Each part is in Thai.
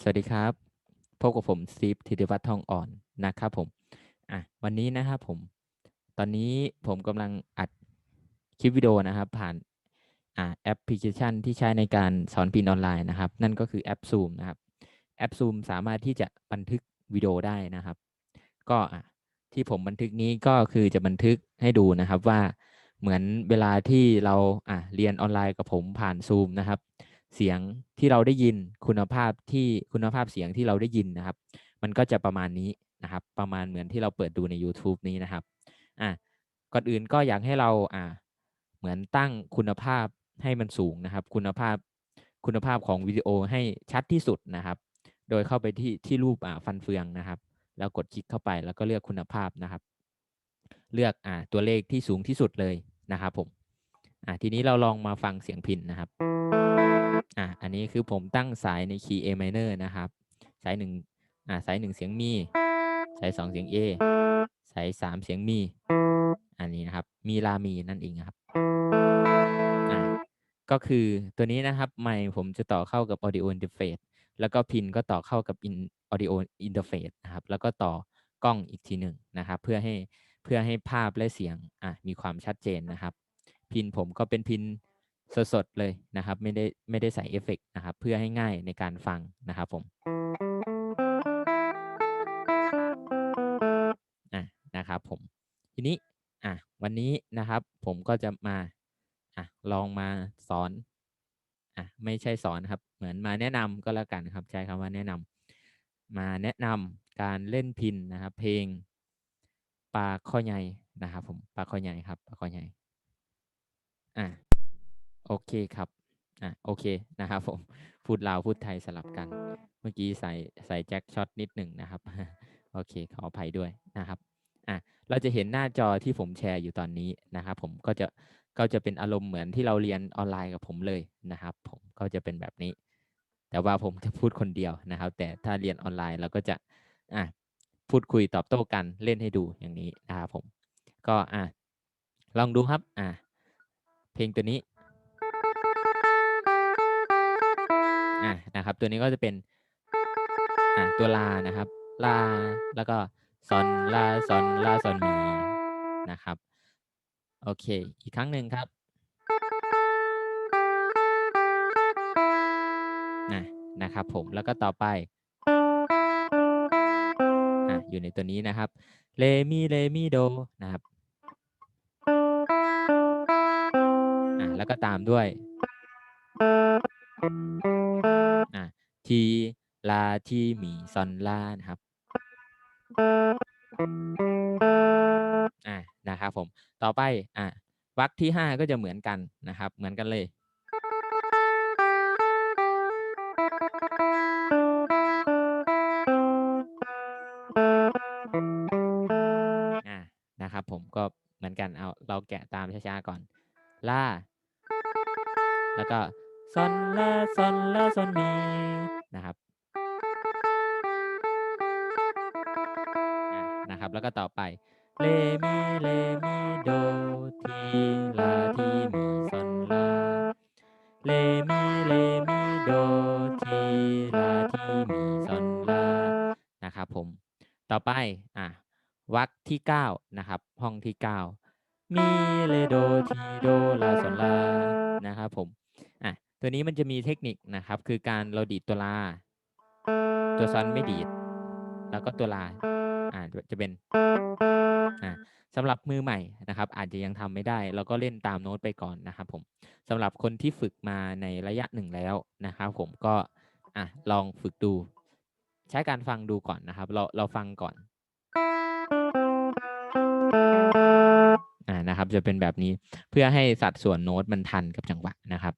สวัสดีครับ พบกับผมซีฟธีรวัฒน์ทองอ่อนนะครับผม อะวันนี้นะครับผม ตอนนี้ผมกำลังอัดคลิปวิดีโอนะครับ ผ่านอ่าแอปพลิเคชันที่ใช้ในการสอนพินออนไลน์นะครับ นั่นก็คือแอป Zoom นะครับ แอป Zoom สามารถที่จะบันทึกวิดีโอได้นะครับ ก็อะที่ผมบันทึกนี้ก็คือจะบันทึกให้ดูนะครับว่าเหมือนเวลาที่เราอะเรียนออนไลน์กับผมผ่าน Zoom นะครับ เสียงที่เราได้ยินคุณภาพที่คุณภาพเสียงที่เราได้ยินนะครับ มันก็จะประมาณนี้นะครับ ประมาณเหมือนที่เราเปิดดูใน YouTube นี้นะครับอะก่อนอื่นก็อยากให้เราอะเหมือนตั้งคุณภาพให้มันสูงนะครับ คุณภาพคุณภาพของวิดีโอให้ชัดที่สุดนะครับ โดยเข้าไปที่ที่รูปอ่าฟันเฟืองนะครับ แล้วกดคลิกเข้าไปแล้วก็เลือกคุณภาพนะครับ เลือกอ่าตัวเลขที่สูงที่สุดเลยนะครับผมอ่าทีนี้เราลองมาฟังเสียงพินนะครับ อะอันนี้คือผมตั้งสายในคีย์ A minor นะครับสายหนึ่งอ่าสายหนึ่งเสียงมี สายสองเสียง A สายสามเสียงมี อันนี้นะครับ มีลามีนั่นเองครับอ่าก็คือตัวนี้นะครับไมค์ผมจะต่อเข้ากับ audio interface แล้วก็พินก็ต่อเข้ากับ in audio interface นะครับ แล้วก็ต่อกล้องอีกทีหนึ่งนะครับ เพื่อให้เพื่อให้ภาพและเสียงอะมีความชัดเจนนะครับ พินผมก็เป็นพิน สดๆเลยนะครับ ไม่ได้ไม่ได้ใส่เอฟเฟกนะครับ เพื่อให้ง่ายในการฟังนะครับผมอะนะครับผมทีนี้อะวันนี้นะครับผมก็จะมาอะลองมาสอนอะไม่ใช่สอนครับ เหมือนมาแนะนำก็แล้วกันครับใช้คำว่าแนะนำมาแนะนำการเล่นพินนะครับ เพลงปลาข้อใหญ่นะครับผมปลาข้อใหญ่ครับปลาข้อใหญ่อะ โอเคครับอะโอเคนะครับผมพูดลาวพูดไทยสลับกัน เมื่อกี้ใส่ใส่แจ็คช็อตนิดหนึ่งนะครับ โอเคขออภัยด้วยนะครับอะเราจะเห็นหน้าจอที่ผมแชร์อยู่ตอนนี้นะครับผมก็จะก็จะเป็นอารมณ์เหมือนที่เราเรียนออนไลน์กับผมเลยนะครับ ผมก็จะเป็นแบบนี้ แต่ว่าผมจะพูดคนเดียวนะครับ แต่ถ้าเรียนออนไลน์เราก็จะอะพูดคุยตอบโต้กันเล่นให้ดูอย่างนี้นะครับผมก็อะลองดูครับอะเพลงตัวนี้ อะนะครับ ตัวนี้ก็จะเป็นอะตัวลานะครับ ลาแล้วก็ซอนลาซอนลาซอนมีนะครับ โอเค อีกครั้งหนึ่งครับนะนะครับผมแล้วก็ต่อไปอะอยู่ในตัวนี้นะครับเลมีเลมีโดนะครับอะแล้วก็ตามด้วย ทีลาทีมีซอนลานะครับอะนะครับผมต่อไปอะวรรคที่ห้าก็จะเหมือนกันนะครับ เหมือนกันเลยอ่านะครับผมก็เหมือนกันเอาเราแกะตามช้าๆก่อนลาแล้วก็ซอนลาซอนลาซอนมี นะครับนะครับ แล้วก็ต่อไปเลมีเลมีโดทีลาทีมีซอนลาเลมีเลมีโดทีลาทีมีซอนลานะครับผมต่อไปอะวรรคที่เก้านะครับห้องที่เก้ามีเลโดทีโดลาซอนลานะครับผม ตัวนี้มันจะมีเทคนิคนะครับ คือการเราดีดตัวลา ตัวซอนไม่ดีด แล้วก็ตัวลาอ่าจะเป็นอ่าสำหรับมือใหม่นะครับ อาจจะยังทำไม่ได้ เราก็เล่นตามโน้ตไปก่อนนะครับผมสำหรับคนที่ฝึกมาในระยะหนึ่งแล้วนะครับ ผมก็อะลองฝึกดู ใช้การฟังดูก่อนนะครับ เราเราฟังก่อนอ่านะครับ จะเป็นแบบนี้เพื่อให้สัดส่วนโน้ตมันทันกับจังหวะนะครับ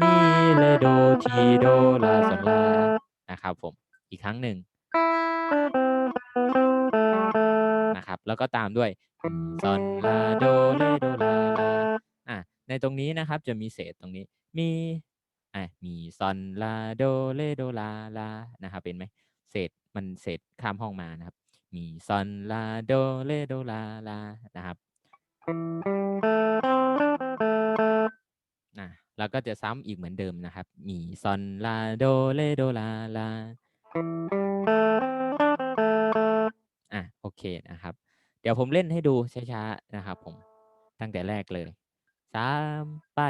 มีเลโดทีโดลาซอนลานะครับผมอีกครั้งหนึ่งนะครับแล้วก็ตามด้วยซอนลาโดเลโดลาลาอะในตรงนี้นะครับจะมีเศษตรงนี้มีอะมีซอนลาโดเลโดลาลานะครับเป็นไหมเศษมันเศษข้ามห้องมานะครับ มีซอนลาโดเลโดลาลานะครับนะ แล้วก็จะซ้ำอีกเหมือนเดิมนะครับ มีซอนลาโดเลโดลาลาอะโอเคนะครับ เดี๋ยวผมเล่นให้ดูช้าๆนะครับผมตั้งแต่แรกเลยซ้ำไป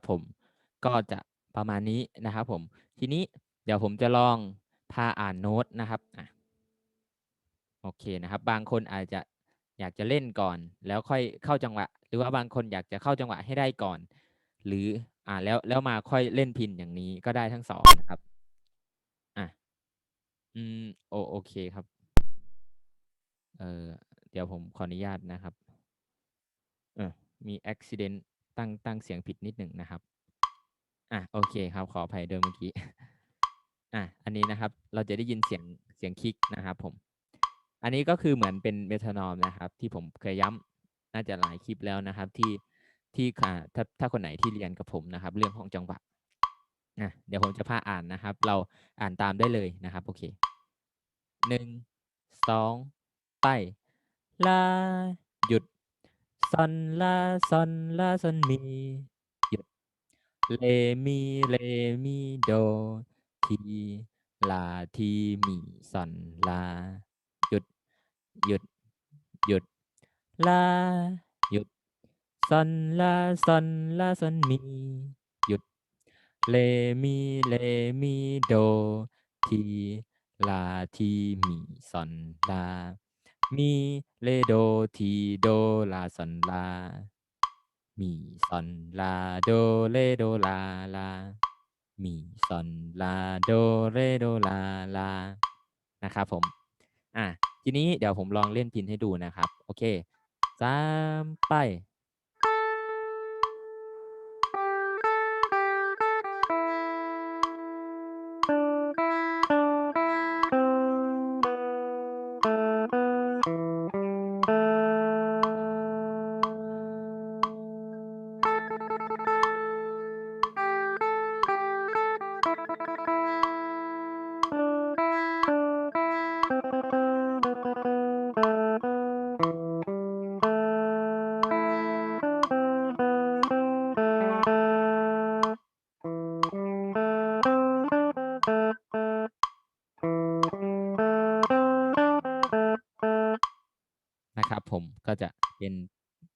นะครับผมก็จะประมาณนี้นะครับผมทีนี้เดี๋ยวผมจะลองพาอ่านโน้ตนะครับอะโอเคนะครับ บางคนอาจจะอยากจะเล่นก่อน แล้วค่อยเข้าจังหวะ หรือว่าบางคนอยากจะเข้าจังหวะให้ได้ก่อน หรืออ่าแล้วแล้วมาค่อยเล่นพินอย่างนี้ก็ได้ทั้งสองนะครับอะอืมโอโอเคครับเออเดี๋ยวผมขออนุญาตนะครับเออมี accident ตั้ งตั้งเสียงผิดนิดหนึ่งนะครับ อะโอเคครับ ขออภัยเดิมเมื่อกี้ อะอันนี้นะครับ เราจะได้ยินเสียงเสียงคลิกนะครับ ผม อันนี้ก็คือเหมือนเป็นเมทานอมนะครับ ที่ผมเคยย้ำน่าจะหลายคลิปแล้วนะครับ ที่ที่อ่าถ้าถ้าคนไหนที่เรียนกับผมนะครับ เรื่องของจังหวะอะเดี๋ยวผมจะพาอ่านนะครับ เราอ่านตามได้เลยนะครับ โอเคหนึ่งสองไปลา ซอนลาซอนลาซอนมีหยุดเลมีเลมีโดทีลาทีมีซอนลาหยุดหยุดหยุดลาหยุดซอนลาซอนลาซอนมีหยุดเลมีเลมีโดทีลาทีมีซอนลา มีเลโดทีโดลาซอนลา มีซอนลาโดเลโดลาลา มีซอนลาโดเลโดลาลา นะครับผม อะ ทีนี้เดี๋ยวผมลองเล่นพินให้ดูนะครับ โอเคสามไป ก็จะเป็น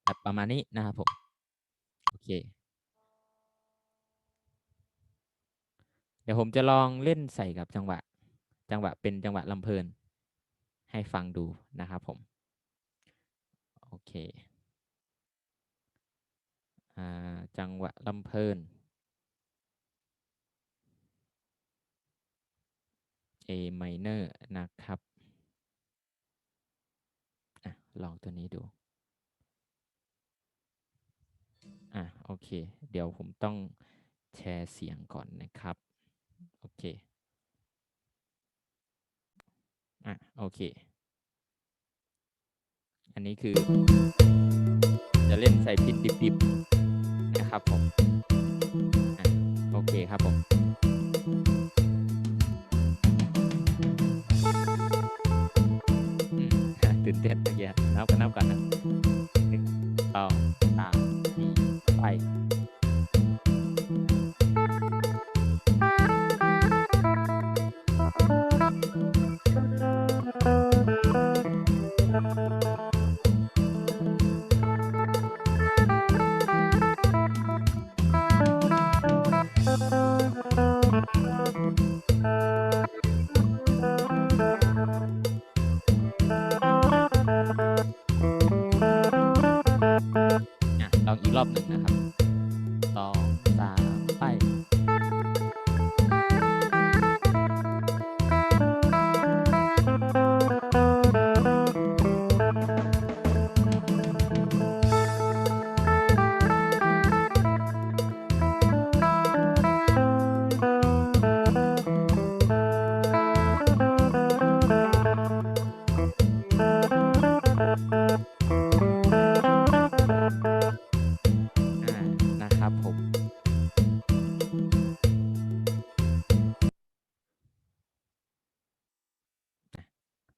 แบบประมาณนี้นะครับผมโอเค เดี๋ยวผมจะลองเล่นใส่กับจังหวะ จังหวะเป็นจังหวะลำเพลิน ให้ฟังดูนะครับผม โอเคอจังหวะลำเพลิน A minor นะครับ ลองตัวนี้ดู อะ โอเค เดี๋ยวผมต้องแชร์เสียงก่อนนะครับ โอเค อะ โอเค อันนี้คือ จะเล่นใส่พินดิบๆ นะครับผม อะ โอเคครับผม เต้นเมื่อกี้นับกันนับกันนะหนึ่งสองสามสี่ไป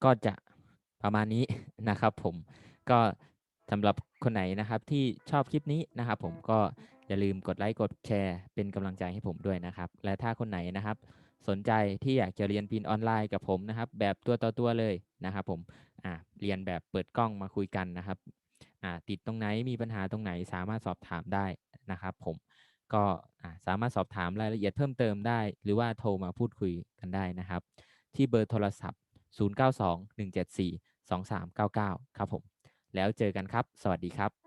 ก็จะประมาณนี้นะครับผมก็สำหรับคนไหนนะครับที่ชอบคลิปนี้นะครับผมก็อย่าลืมกดไลค์กดแชร์เป็นกำลังใจให้ผมด้วยนะครับ และถ้าคนไหนนะครับ สนใจที่อยากจะเรียนปีนออนไลน์กับผมนะครับ แบบตัวต่อตัวเลยนะครับผมอ่าเรียนแบบเปิดกล้องมาคุยกันนะครับอ่าติดตรงไหนมีปัญหาตรงไหนสามารถสอบถามได้นะครับ ผมก็อ่าสามารถสอบถามรายละเอียดเพิ่มเติมได้ หรือว่าโทรมาพูดคุยกันได้นะครับ ที่เบอร์โทรศัพท์ 092 174 2399 ครับผม แล้วเจอกันครับ สวัสดีครับ